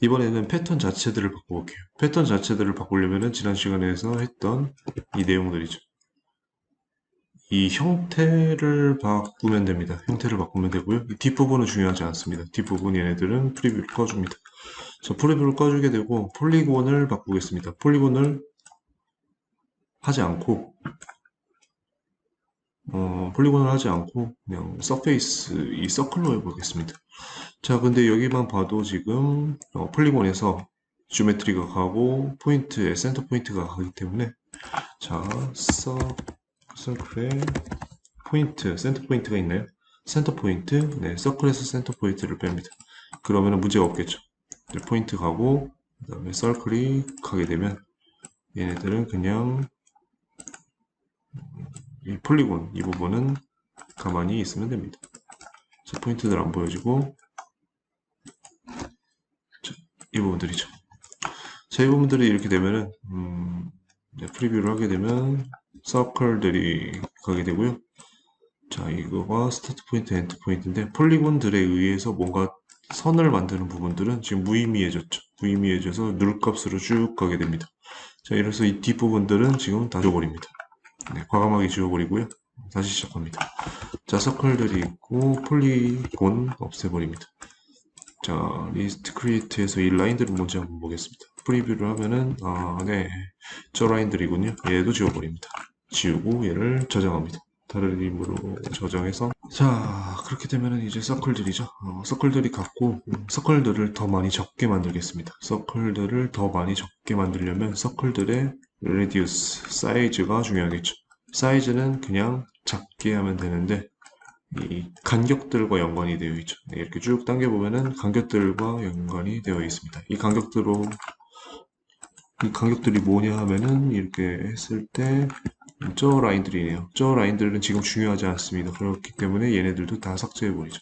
이번에는 패턴 자체들을 바꿔볼게요. 패턴 자체들을 바꾸려면은 지난 시간에서 했던 이 내용들이죠. 이 형태를 바꾸면 됩니다. 형태를 바꾸면 되고요. 이 뒷부분은 중요하지 않습니다. 뒷부분 얘네들은 프리뷰를 꺼줍니다. 자, 프리뷰를 꺼주게 되고 폴리곤을 바꾸겠습니다. 폴리곤을 하지 않고 어, 폴리곤을 하지 않고 그냥 서페이스 이 서클로 해보겠습니다. 자, 근데 여기만 봐도 지금 어, 폴리곤에서 지오메트리가 가고 포인트에 센터 포인트가 가기 때문에 자, 서 서클에 포인트, 센터 포인트가 있나요? 센터 포인트, 네, 서클에서 센터 포인트를 뺍니다. 그러면 문제가 없겠죠. 이제 포인트 가고 그 다음에 서클이 가게 되면 얘네들은 그냥 이 폴리곤 이 부분은 가만히 있으면 됩니다. 자, 포인트들 안 보여지고 자, 이 부분들이죠. 자, 이 부분들이 이렇게 되면은 음, 네, 프리뷰를 하게 되면 서클들이 가게 되고요. 자, 이거가 스타트 포인트, 엔드 포인트인데 폴리곤들에 의해서 뭔가 선을 만드는 부분들은 지금 무의미해졌죠. 무의미해져서 누를 값으로 쭉 가게 됩니다. 자, 이래서 이 뒷부분들은 지금 다 지워버립니다. 네, 과감하게 지워버리고요. 다시 시작합니다. 자, 서클들이 있고 폴리곤 없애버립니다. 자, 리스트 크리에이트에서 이 라인들은 뭔지 한번 보겠습니다. 프리뷰를 하면은 아, 네, 저 라인들이군요. 얘도 지워버립니다. 지우고 얘를 저장합니다. 다른 이름으로 저장해서 자 그렇게 되면은 이제 서클들이죠. 어, 서클들이 같고 음, 서클들을 더 많이 적게 만들겠습니다. 서클들을 더 많이 적게 만들려면 서클들의 레디우스 사이즈가 중요하겠죠. 사이즈는 그냥 작게 하면 되는데 이 간격들과 연관이 되어 있죠. 네, 이렇게 쭉 당겨 보면은 간격들과 연관이 되어 있습니다. 이 간격들로 이 간격들이 뭐냐 하면은 이렇게 했을 때 저 라인들이네요. 저 라인들은 지금 중요하지 않습니다. 그렇기 때문에 얘네들도 다 삭제해버리죠.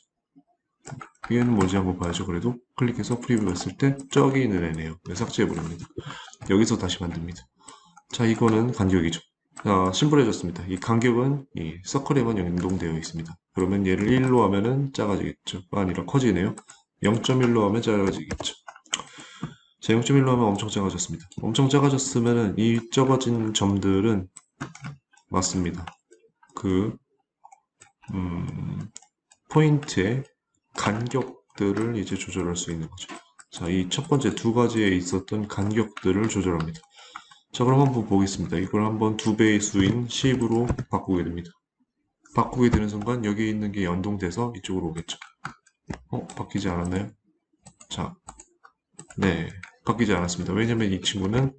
얘는 뭔지 한번 봐야죠. 그래도 클릭해서 프리뷰 했을 때 저기 있는 애네요. 네, 삭제해버립니다. 여기서 다시 만듭니다. 자, 이거는 간격이죠. 자, 심플해졌습니다. 이 간격은 이 서클에만 연동되어 있습니다. 그러면 얘를 1로 하면은 작아지겠죠. 아니라 커지네요. 0.1로 하면 작아지겠죠. 자, 0.1로 하면 엄청 작아졌습니다. 엄청 작아졌으면은 이 적어진 점들은 맞습니다. 그 음, 포인트의 간격들을 이제 조절할 수 있는 거죠. 자, 이 첫 번째 두 가지에 있었던 간격들을 조절합니다. 자, 그럼 한번 보겠습니다. 이걸 한번 두 배의 수인 10으로 바꾸게 됩니다. 바꾸게 되는 순간 여기 있는 게 연동돼서 이쪽으로 오겠죠. 어, 바뀌지 않았나요? 자, 네, 바뀌지 않았습니다. 왜냐면 이 친구는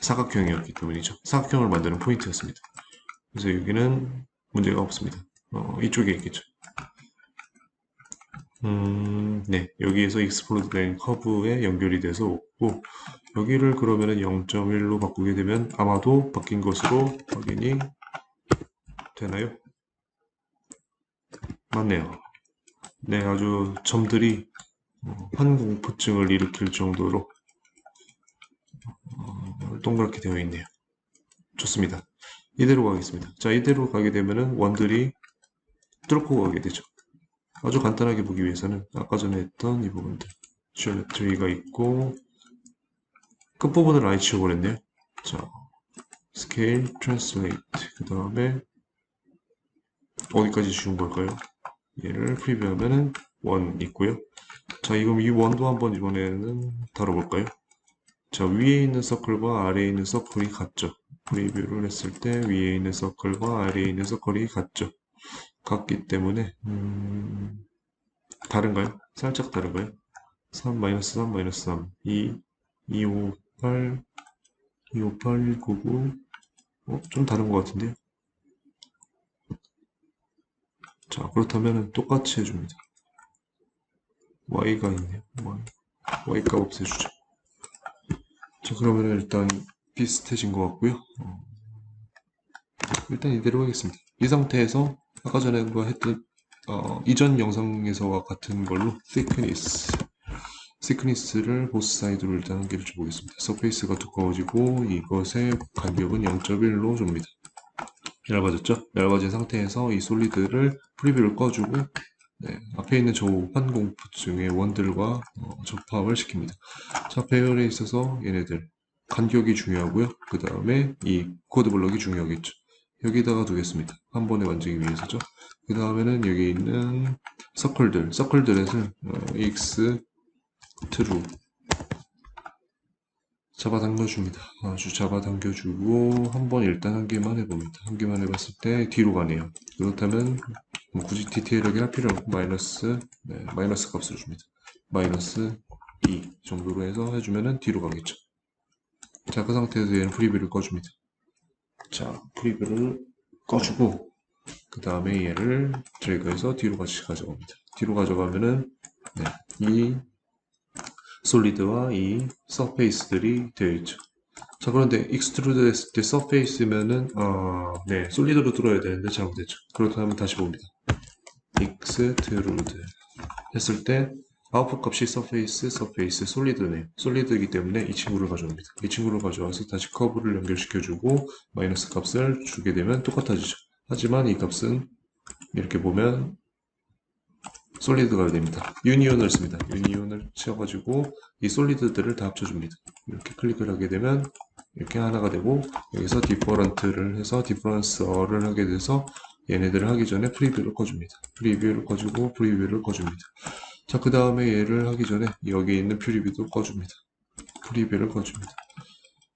사각형이었기 때문이죠. 사각형을 만드는 포인트였습니다. 그래서 여기는 문제가 없습니다. 어, 이쪽에 있겠죠. 음, 네. 여기에서 익스플로드 된 커브에 연결이 돼서 오고, 여기를 그러면은 0.1로 바꾸게 되면 아마도 바뀐 것으로 확인이 되나요? 맞네요. 네, 아주 점들이 어, 환공포증을 일으킬 정도로 어, 동그랗게 되어 있네요. 좋습니다. 이대로 가겠습니다. 자, 이대로 가게 되면은 원들이 뚫고 가게 되죠. 아주 간단하게 보기 위해서는 아까 전에 했던 이 부분들 지오메트리가 있고 끝부분을 아예 지워버렸네요. 자, 스케일, 트랜슬레이트 그 다음에 어디까지 지운 걸까요? 얘를 프리뷰하면은 원 있고요. 자, 이럼 이 원도 한번 이번에는 다뤄볼까요? 자, 위에 있는 서클과 아래에 있는 서클이 같죠. 프리뷰를 했을 때 위에 있는 서클과 아래에 있는 서클이 같죠. 같기 때문에 음, 다른가요? 살짝 다른가요? 3 마이너스 3 마이너스 3 2 2 5 8 2 5 8 1 9 9 어? 좀 다른 것 같은데요? 자 그렇다면 똑같이 해줍니다. y가 있네요. y, y값 없애주죠. 자 그러면 일단 비슷해진 것 같고요. 어, 일단 이대로 하겠습니다. 이 상태에서 아까 전에 뭐 했던 어, 이전 영상에서와 같은 걸로 thickness thickness를 보스 사이드로 일단 한 개를 줘보겠습니다. 서페이스가 두꺼워지고 이것의 간격은 0.1로 줍니다. 얇아졌죠? 얇아진 상태에서 이 솔리드를 프리뷰를 꺼주고 네, 앞에 있는 저 환공포 중에 원들과 어, 접합을 시킵니다. 자, 배열에 있어서 얘네들 간격이 중요하고요. 그 다음에 이 코드 블럭이 중요하겠죠. 여기다가 두겠습니다. 한 번에 만들기 위해서죠. 그 다음에는 여기 있는 서클들, 서클들에서 어, x true 잡아 당겨줍니다. 아주 잡아 당겨주고 한 번 일단 한 개만 해봅니다. 한 개만 해봤을 때 뒤로 가네요. 그렇다면 뭐 굳이 디테일하게 할 필요 없고 마이너스 네, 마이너스 값을 줍니다. 마이너스 2 정도로 해서 해주면은 뒤로 가겠죠. 자, 그 상태에서 얘는 프리뷰를 꺼줍니다. 자, 프리뷰를 꺼주고 그 다음에 얘를 드래그해서 뒤로 같이 가져갑니다. 뒤로 가져가면은 네, 이 솔리드와 이 서페이스들이 되어 있죠. 자, 그런데 익스트루드 했을 때 서페이스면은 어, 네, 솔리드로 들어야 되는데 잘못됐죠. 그렇다면 다시 봅니다. 익스트루드 했을 때 아웃풋 값이 서페이스, 서페이스, 솔리드네요. 솔리드이기 때문에 이 친구를 가져옵니다. 이 친구를 가져와서 다시 커브를 연결시켜주고 마이너스 값을 주게 되면 똑같아지죠. 하지만 이 값은 이렇게 보면 솔리드가 됩니다. 유니온을 씁니다. 유니온을 채워가지고 이 솔리드들을 다 합쳐줍니다. 이렇게 클릭을 하게 되면 이렇게 하나가 되고 여기서 디퍼런트를 해서 디퍼런스어를 하게 돼서 얘네들을 하기 전에 프리뷰를 꺼줍니다. 프리뷰를 꺼주고 프리뷰를 꺼줍니다. 자, 그 다음에 얘를 하기 전에 여기 있는 프리뷰도 꺼줍니다. 프리뷰를 꺼줍니다.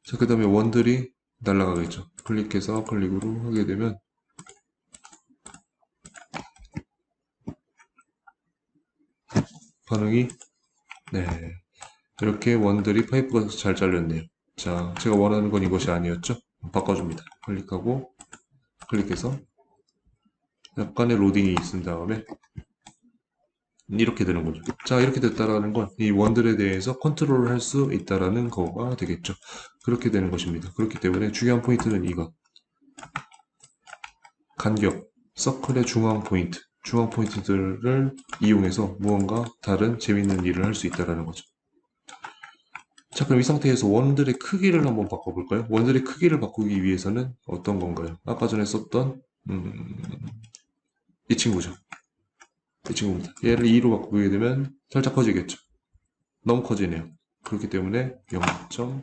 자, 그 다음에 원들이 날아가겠죠. 클릭해서 클릭으로 하게 되면 반응이 네 이렇게 원들이 파이프가 잘 잘렸네요. 자, 제가 원하는 건 이것이 아니었죠? 바꿔줍니다. 클릭하고 클릭해서 약간의 로딩이 있은 다음에 이렇게 되는 거죠. 자, 이렇게 됐다라는 건 이 원들에 대해서 컨트롤을 할 수 있다라는 거가 되겠죠. 그렇게 되는 것입니다. 그렇기 때문에 중요한 포인트는 이것. 간격, 서클의 중앙 포인트, 중앙 포인트들을 이용해서 무언가 다른 재밌는 일을 할 수 있다라는 거죠. 자, 그럼 이 상태에서 원들의 크기를 한번 바꿔볼까요? 원들의 크기를 바꾸기 위해서는 어떤 건가요? 아까 전에 썼던 음, 이 친구죠. 이 친구입니다. 얘를 2로 바꾸게 되면 살짝 커지겠죠. 너무 커지네요. 그렇기 때문에 0.0,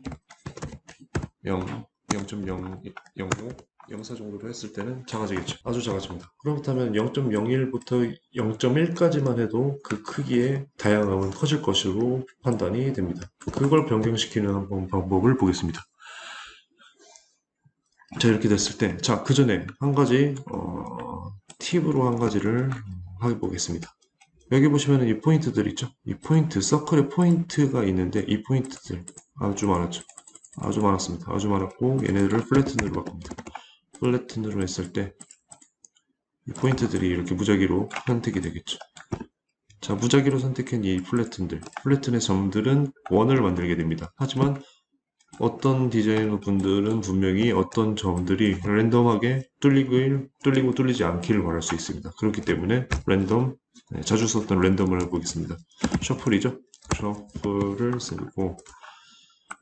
0.005, 04 정도로 했을 때는 작아지겠죠. 아주 작아집니다. 그렇다면 0.01부터 0.1까지만 해도 그 크기의 다양함은 커질 것으로 판단이 됩니다. 그걸 변경시키는 한번 방법을 보겠습니다. 자, 이렇게 됐을 때, 자, 그 전에 한 가지, 어, 팁으로 한 가지를 해보겠습니다. 여기 보시면 이 포인트들 있죠? 이 포인트, 서클에 포인트가 있는데 이 포인트들 아주 많았죠? 아주 많았습니다. 아주 많았고 얘네들을 플래튼으로 바꿉니다. 플래튼으로 했을 때이 포인트들이 이렇게 무작위로 선택이 되겠죠. 자, 무작위로 선택한 이 플래튼들, 플래튼의 점들은 원을 만들게 됩니다. 하지만 어떤 디자이너 분들은 분명히 어떤 점들이 랜덤하게 뚫리고, 뚫리고 뚫리지 않기를 바랄 수 있습니다. 그렇기 때문에 랜덤, 네, 자주 썼던 랜덤을 해보겠습니다. 셔플이죠. 셔플을 쓰고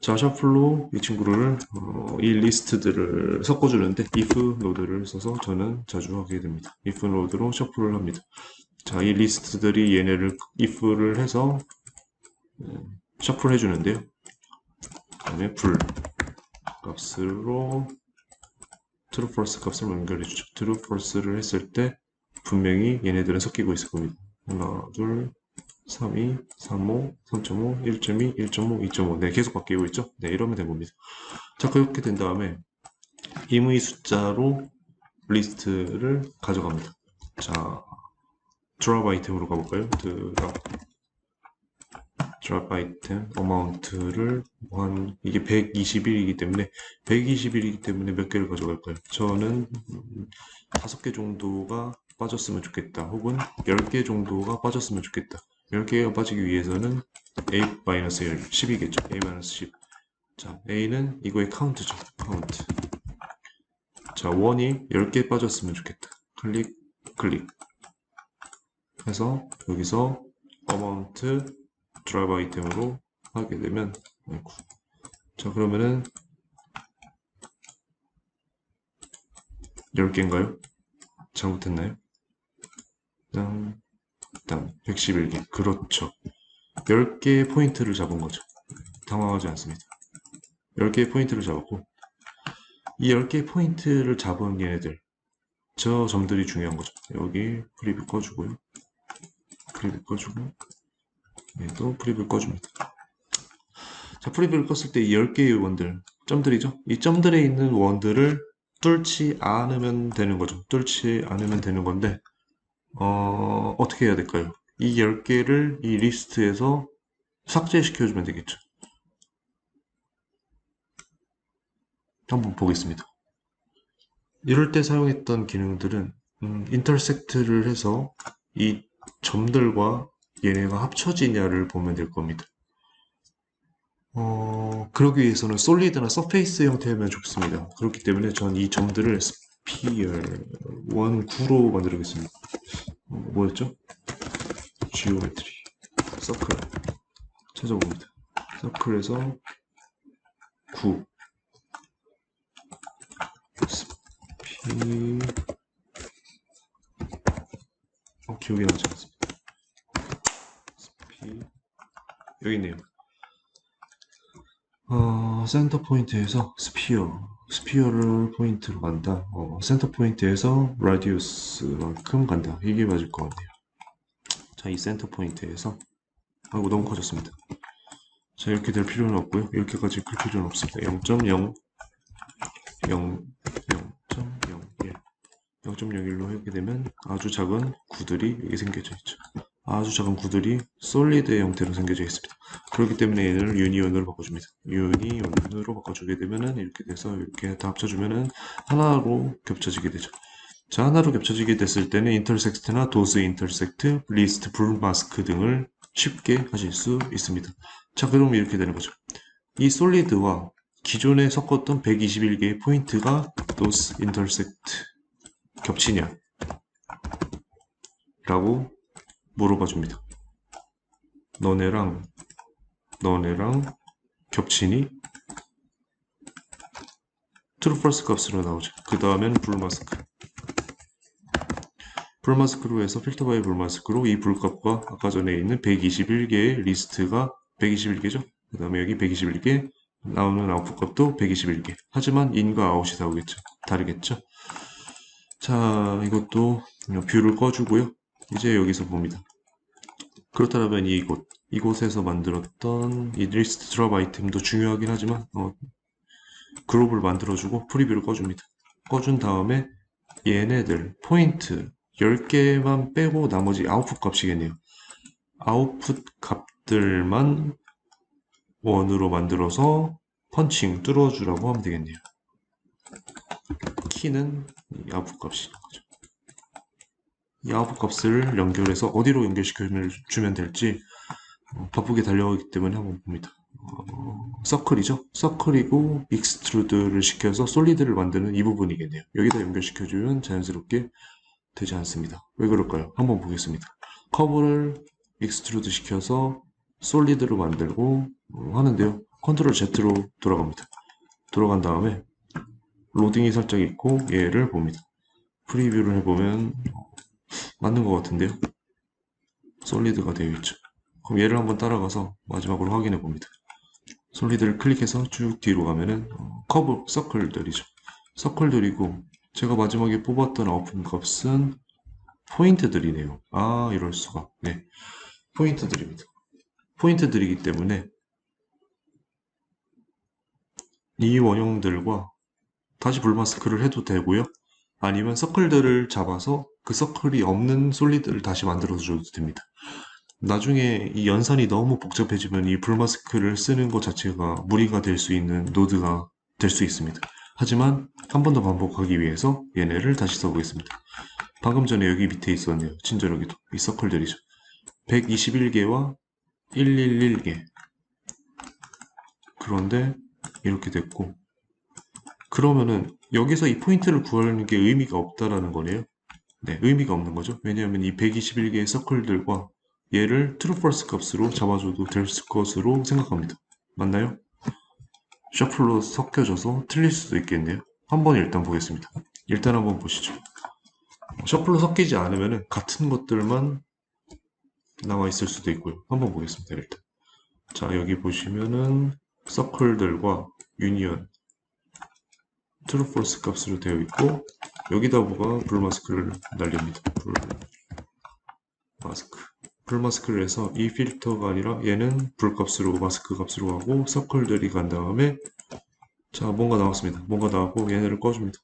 자, 셔플로 이 친구를 어, 이 리스트들을 섞어주는데 if 노드를 써서 저는 자주 하게 됩니다. if 노드로 셔플을 합니다. 자, 이 리스트들이 얘네를 if를 해서 음, 셔플 해주는데요. 그다음에 불 값으로 true false 값을 연결해 주죠. true false를 했을 때 분명히 얘네들은 섞이고 있을 겁니다. 하나, 둘, 3.2, 3.5, 3.5, 1.2, 1.5, 2.5. 네, 계속 바뀌고 있죠? 네, 이러면 된 겁니다. 자, 그렇게 된 다음에 임의 숫자로 리스트를 가져갑니다. 자, 드랍 아이템으로 가볼까요? 드랍 드랍 아이템 어마운트를 한 이게 121이기 때문에 121이기 때문에 몇 개를 가져갈까요? 저는 음, 5개 정도가 빠졌으면 좋겠다. 혹은 10개 정도가 빠졌으면 좋겠다. 10개가 빠지기 위해서는 A-1, 10이겠죠. A-10. 자, A는 이거의 카운트죠. 카운트. 자, 1이 10개 빠졌으면 좋겠다. 클릭, 클릭. 해서 여기서 어마운트 드라이브 아이템으로 하게 되면 아이고. 자, 그러면은 10개인가요? 잘못했나요? 짠. 일단 111개. 그렇죠. 10개의 포인트를 잡은 거죠. 당황하지 않습니다. 10개의 포인트를 잡았고 이 10개의 포인트를 잡은 얘네들 저 점들이 중요한 거죠. 여기 프리뷰 꺼주고요. 프리뷰 꺼주고 얘도 프리뷰 꺼줍니다. 자, 프리뷰를 껐을 때 이 10개의 원들, 점들이죠. 이 점들에 있는 원들을 뚫지 않으면 되는 거죠. 뚫지 않으면 되는 건데 어, 어떻게 해야 될까요? 이 10개를 이 리스트에서 삭제시켜주면 되겠죠. 한번 보겠습니다. 이럴 때 사용했던 기능들은 음, 인터섹트를 해서 이 점들과 얘네가 합쳐지냐를 보면 될 겁니다. 어, 그러기 위해서는 솔리드나 서페이스 형태면 좋습니다. 그렇기 때문에 전 이 점들을 스피어 원구로 만들겠습니다. 어, 뭐였죠? 지오메트리 서클 찾아봅니다. 서클에서 9 스피 어, 기억이 나지 않습니다. 스피 여기 있네요. 어, 센터 포인트에서 스피어 스피어를 포인트로 간다. 어, 센터 포인트에서 라디우스만큼 간다. 이게 맞을 것 같네요. 자, 이 센터 포인트에서 아이고 너무 커졌습니다. 자, 이렇게 될 필요는 없고요. 이렇게까지 클 필요는 없습니다. 0.0 0 0.01 0.01로 하게 되면 아주 작은 구들이 여기 생겨져 있죠. 아주 작은 구들이 솔리드의 형태로 생겨져 있습니다. 그렇기 때문에 얘를 유니온으로 바꿔줍니다. 유니온으로 바꿔주게 되면은 이렇게 돼서 이렇게 다 합쳐주면은 하나로 겹쳐지게 되죠. 자, 하나로 겹쳐지게 됐을 때는 인터섹트나 도스 인터섹트, 리스트, 불 마스크 등을 쉽게 하실 수 있습니다. 자, 그럼 이렇게 되는 거죠. 이 솔리드와 기존에 섞었던 121개의 포인트가 도스 인터섹트 겹치냐? 라고 물어봐 줍니다. 너네랑 너네랑 겹치니? true false 값으로 나오죠. 그 다음엔 불마스크. 불마스크로 해서 필터 바이 불마스크로 이 불값과 아까 전에 있는 121개의 리스트가 121개죠. 그 다음에 여기 121개 나오는 아웃풋 값도 121개. 하지만 인과 아웃이 나오겠죠. 다르겠죠. 자, 이것도 뷰를 꺼주고요. 이제 여기서 봅니다. 그렇다면 이곳, 이곳에서 만들었던 이 리스트 드랍 아이템도 중요하긴 하지만 어, 그룹을 만들어주고 프리뷰를 꺼줍니다. 꺼준 다음에 얘네들 포인트 10개만 빼고 나머지 아웃풋 값이겠네요. 아웃풋 값들만 원으로 만들어서 펀칭 뚫어주라고 하면 되겠네요. 키는 이 아웃풋 값인 거죠. 이 아웃풋 값을 연결해서 어디로 연결시켜 주면 될지 어, 바쁘게 달려가기 때문에 한번 봅니다. 어, 서클이죠. 서클이고 익스트루드를 시켜서 솔리드를 만드는 이 부분이겠네요. 여기다 연결시켜주면 자연스럽게 되지 않습니다. 왜 그럴까요? 한번 보겠습니다. 커브를 익스트루드 시켜서 솔리드로 만들고 어, 하는데요. 컨트롤 Z로 돌아갑니다. 돌아간 다음에 로딩이 살짝 있고 얘를 봅니다. 프리뷰를 해보면 맞는 것 같은데요. 솔리드가 되어 있죠. 그럼 얘를 한번 따라가서 마지막으로 확인해 봅니다. 솔리드를 클릭해서 쭉 뒤로 가면은 어, 커브 서클들이죠. 서클들이고 제가 마지막에 뽑았던 아웃풋 값은 포인트들이네요. 아 이럴 수가. 네, 포인트들입니다. 포인트들이기 때문에 이 원형들과 다시 불마스크를 해도 되고요. 아니면 서클들을 잡아서 그 서클이 없는 솔리드를 다시 만들어 줘도 됩니다. 나중에 이 연산이 너무 복잡해지면 이 불마스크를 쓰는 것 자체가 무리가 될 수 있는 노드가 될 수 있습니다. 하지만 한 번 더 반복하기 위해서 얘네를 다시 써보겠습니다. 방금 전에 여기 밑에 있었네요. 친절하게도 이 서클들이죠. 121개와 111개 그런데 이렇게 됐고 그러면은 여기서 이 포인트를 구하는 게 의미가 없다라는 거네요. 네, 의미가 없는 거죠. 왜냐하면 이 121개의 서클들과 얘를 true false 값으로 잡아줘도 될 것으로 생각합니다. 맞나요? 셔플로 섞여져서 틀릴 수도 있겠네요. 한번 일단 보겠습니다. 일단 한번 보시죠. 셔플로 섞이지 않으면 같은 것들만 나와 있을 수도 있고요. 한번 보겠습니다. 일단. 자, 여기 보시면은 서클들과 유니언 true false 값으로 되어 있고 여기다가 불마스크를 날립니다. 불마스크. 불마스크를 해서 이 필터가 아니라 얘는 불값으로 마스크 값으로 하고 서클들이 간 다음에 자 뭔가 나왔습니다. 뭔가 나왔고 얘네를 꺼줍니다.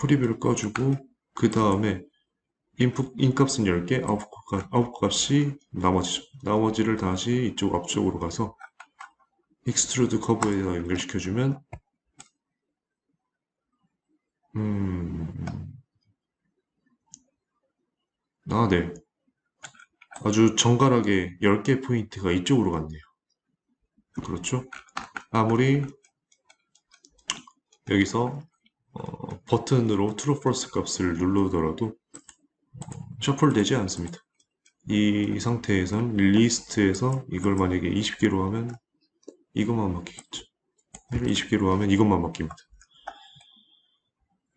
프리뷰를 꺼주고 그 다음에 인풋 인값은 10개, 아웃풋, 값- 아웃풋 값이 나머지죠. 나머지를 다시 이쪽 앞쪽으로 가서 익스트루드 커브에다 연결시켜주면 음... 아, 네. 아주 정갈하게 10개 포인트가 이쪽으로 갔네요. 그렇죠? 아무리 여기서 어, 버튼으로 true false 값을 누르더라도 셔플 되지 않습니다. 이 상태에선 리스트에서 이걸 만약에 20개로 하면 이것만 바뀌겠죠. 20개로 하면 이것만 바뀝니다.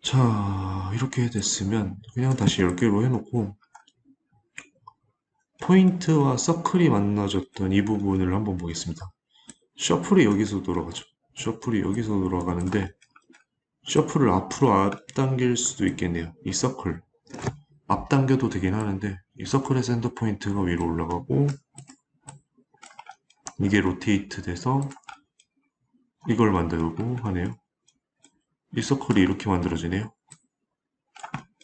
자, 이렇게 됐으면 그냥 다시 10개로 해놓고 포인트와 서클이 만나졌던 이 부분을 한번 보겠습니다. 셔플이 여기서 돌아가죠. 셔플이 여기서 돌아가는데 셔플을 앞으로 앞당길 수도 있겠네요. 이 서클. 앞당겨도 되긴 하는데 이 서클의 센터 포인트가 위로 올라가고 이게 로테이트 돼서 이걸 만들고 하네요. 이 서클이 이렇게 만들어지네요.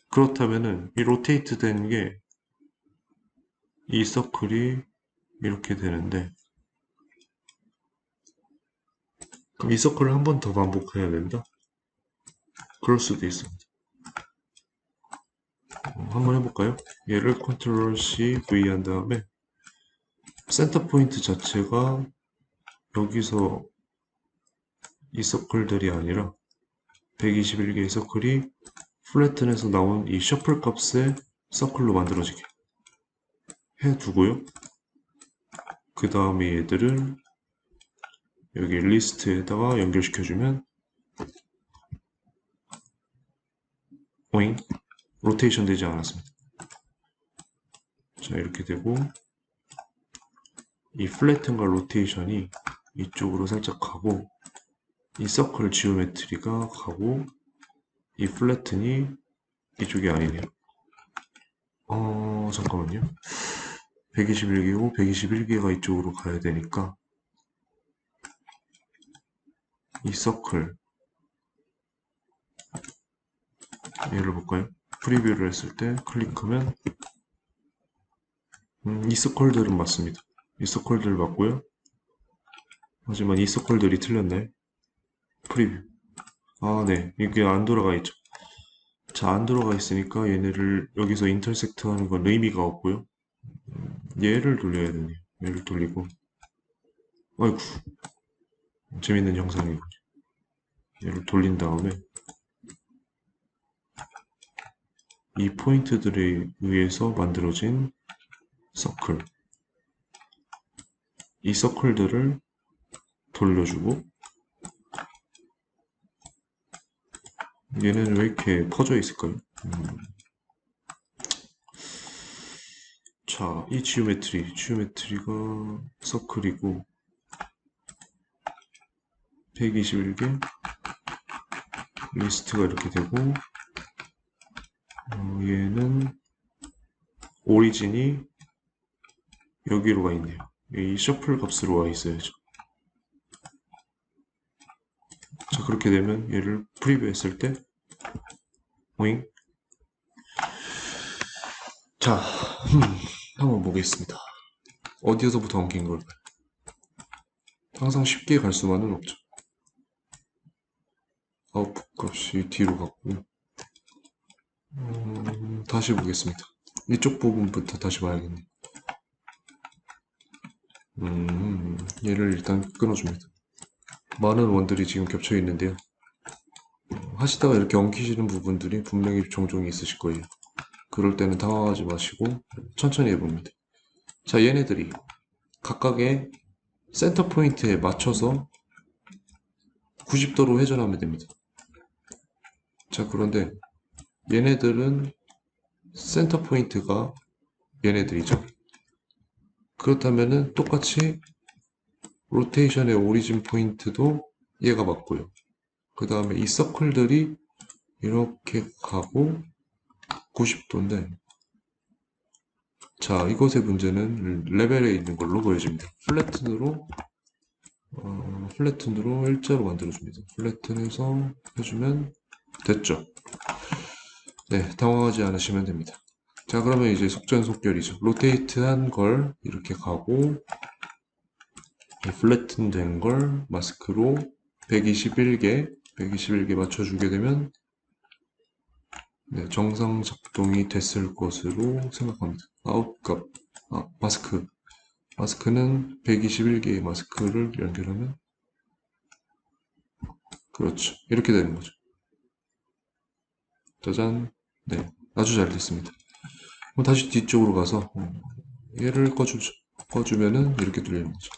그렇다면은 이 로테이트 된 게 이 서클이 이렇게 되는데 그럼 이 서클을 한 번 더 반복해야 된다? 그럴 수도 있습니다. 어, 한번 해볼까요? 얘를 컨트롤 C, V 한 다음에 센터 포인트 자체가 여기서 이 서클들이 아니라 121개의 서클이 플래튼에서 나온 이 셔플 값의 서클로 만들어지게 해두고요. 그 다음에 얘들을 여기 리스트에다가 연결시켜주면 오잉 로테이션 되지 않았습니다. 자 이렇게 되고 이 플래튼과 로테이션이 이쪽으로 살짝 가고 이 서클 지오메트리가 가고 이 플래튼이 이쪽이 아니네요. 어 잠깐만요. 121개고 121개가 이쪽으로 가야 되니까 이 서클 얘를 볼까요? 프리뷰를 했을 때 클릭하면 음, 이 서클들은 맞습니다. 이 서클들 맞고요. 하지만 이 서클들이 틀렸네. 프리뷰. 아, 네. 이게 안 돌아가 있죠. 자, 안 돌아가 있으니까 얘네를 여기서 인터섹트 하는 건 의미가 없고요. 음, 얘를 돌려야 되네요. 얘를 돌리고. 아이고. 재밌는 영상이군요. 얘를 돌린 다음에 이 포인트들에 의해서 만들어진 서클. 이 서클들을 돌려주고 얘는 왜 이렇게 퍼져 있을까요? 음. 자, 이 지오메트리, 지오메트리가 서클이고 121개 리스트가 이렇게 되고 어, 얘는 오리진이 여기로 가 있네요. 이 셔플 값으로 와 있어야죠. 자, 그렇게 되면 얘를 프리뷰 했을 때 오잉 자, 음, 한번 보겠습니다. 어디에서부터 엉킨 걸까요? 항상 쉽게 갈 수만은 없죠. 아웃풋 값이 뒤로 갔고 음, 다시 보겠습니다. 이쪽 부분부터 다시 봐야겠네. 음, 얘를 일단 끊어줍니다. 많은 원들이 지금 겹쳐 있는데요. 어, 하시다가 이렇게 엉키시는 부분들이 분명히 종종 있으실 거예요. 그럴 때는 당황하지 마시고 천천히 해봅니다. 자, 얘네들이 각각의 센터 포인트에 맞춰서 90도로 회전하면 됩니다. 자, 그런데 얘네들은 센터 포인트가 얘네들이죠. 그렇다면은 똑같이 로테이션의 오리진 포인트도 얘가 맞고요. 그 다음에 이 서클들이 이렇게 가고 90도인데 자 이것의 문제는 레벨에 있는 걸로 보여집니다. 플래튼으로 어, 플래튼으로 일자로 만들어줍니다. 플래튼해서 해주면 됐죠. 네, 당황하지 않으시면 됩니다. 자, 그러면 이제 속전속결이죠. 로테이트한 걸 이렇게 가고 이 플래튼 된 걸 마스크로 121개, 121개 맞춰주게 되면 네, 정상 작동이 됐을 것으로 생각합니다. 아웃값, 아, 마스크. 마스크는 121개의 마스크를 연결하면 그렇죠. 이렇게 되는 거죠. 짜잔. 네, 아주 잘 됐습니다. 그럼 다시 뒤쪽으로 가서 어, 얘를 꺼주죠. 꺼주면은 이렇게 뚫리는 거죠.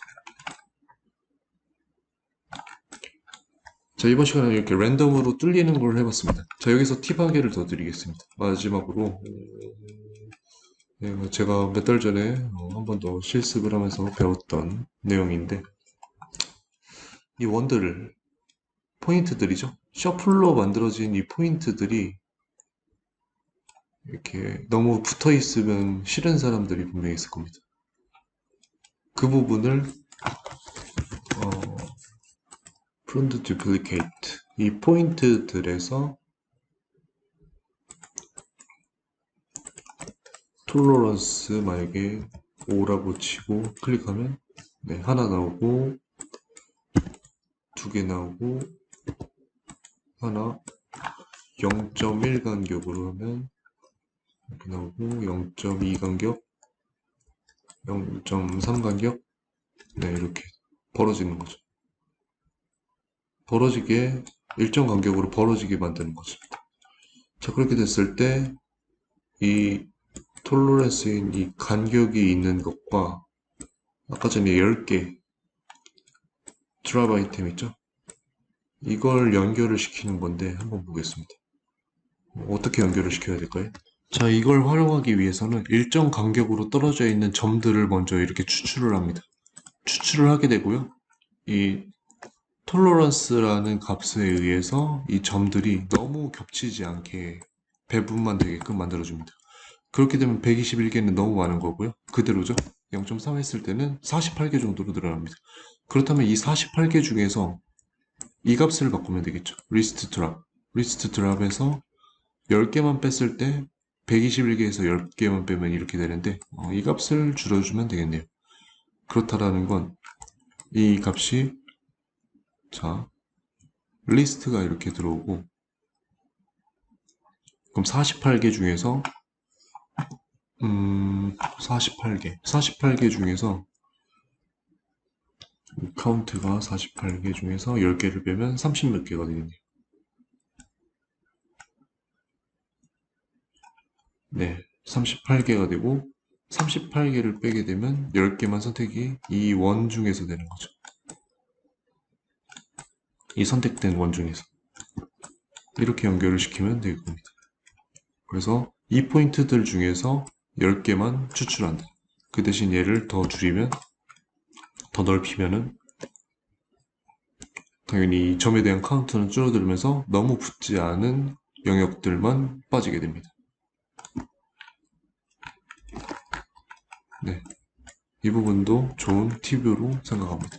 자, 이번 시간에 이렇게 랜덤으로 뚫리는 걸 해봤습니다. 자, 여기서 팁 한 개를 더 드리겠습니다. 마지막으로, 어, 네, 제가 몇 달 전에 한 번 더 실습을 하면서 배웠던 내용인데, 이 원들을, 포인트들이죠? 셔플로 만들어진 이 포인트들이 이렇게 너무 붙어 있으면 싫은 사람들이 분명히 있을 겁니다. 그 부분을, 어, 프론트 듀플리케이트 이 포인트들에서 톨러런스 만약에 5라고 치고 클릭하면 네, 하나 나오고 두 개 나오고 하나 0.1 간격으로 하면 이렇게 나오고 0.2 간격 0.3 간격 네 이렇게 벌어지는 거죠. 벌어지게 일정 간격으로 벌어지게 만드는 거죠. 자 그렇게 됐을 때 이 톨러런스인 이 간격이 있는 것과 아까 전에 10개 드랍 아이템 있죠? 이걸 연결을 시키는 건데 한번 보겠습니다. 어떻게 연결을 시켜야 될까요? 자 이걸 활용하기 위해서는 일정 간격으로 떨어져 있는 점들을 먼저 이렇게 추출을 합니다. 추출을 하게 되고요. 이 톨러런스라는 값에 의해서 이 점들이 너무 겹치지 않게 배분만 되게끔 만들어줍니다. 그렇게 되면 121개는 너무 많은 거고요. 그대로죠. 0.3 했을 때는 48개 정도로 늘어납니다. 그렇다면 이 48개 중에서 이 값을 바꾸면 되겠죠. 리스트 드랍. 리스트 드랍에서 10개만 뺐을 때 121개에서 10개만 빼면 이렇게 되는데 어, 이 값을 줄여주면 되겠네요. 그렇다라는 건 이 값이 자, 리스트가 이렇게 들어오고, 그럼 48개 중에서, 음, 48개. 48개 중에서, 카운트가 48개 중에서 10개를 빼면 30 몇 개가 되겠네요. 네, 38개가 되고, 38개를 빼게 되면 10개만 선택이 이 원 중에서 되는 거죠. 이 선택된 원 중에서 이렇게 연결을 시키면 될 겁니다. 그래서 이 포인트들 중에서 10개만 추출한다. 그 대신 얘를 더 줄이면 더 넓히면은 당연히 이 점에 대한 카운트는 줄어들면서 너무 붙지 않은 영역들만 빠지게 됩니다. 네. 이 부분도 좋은 팁으로 생각합니다.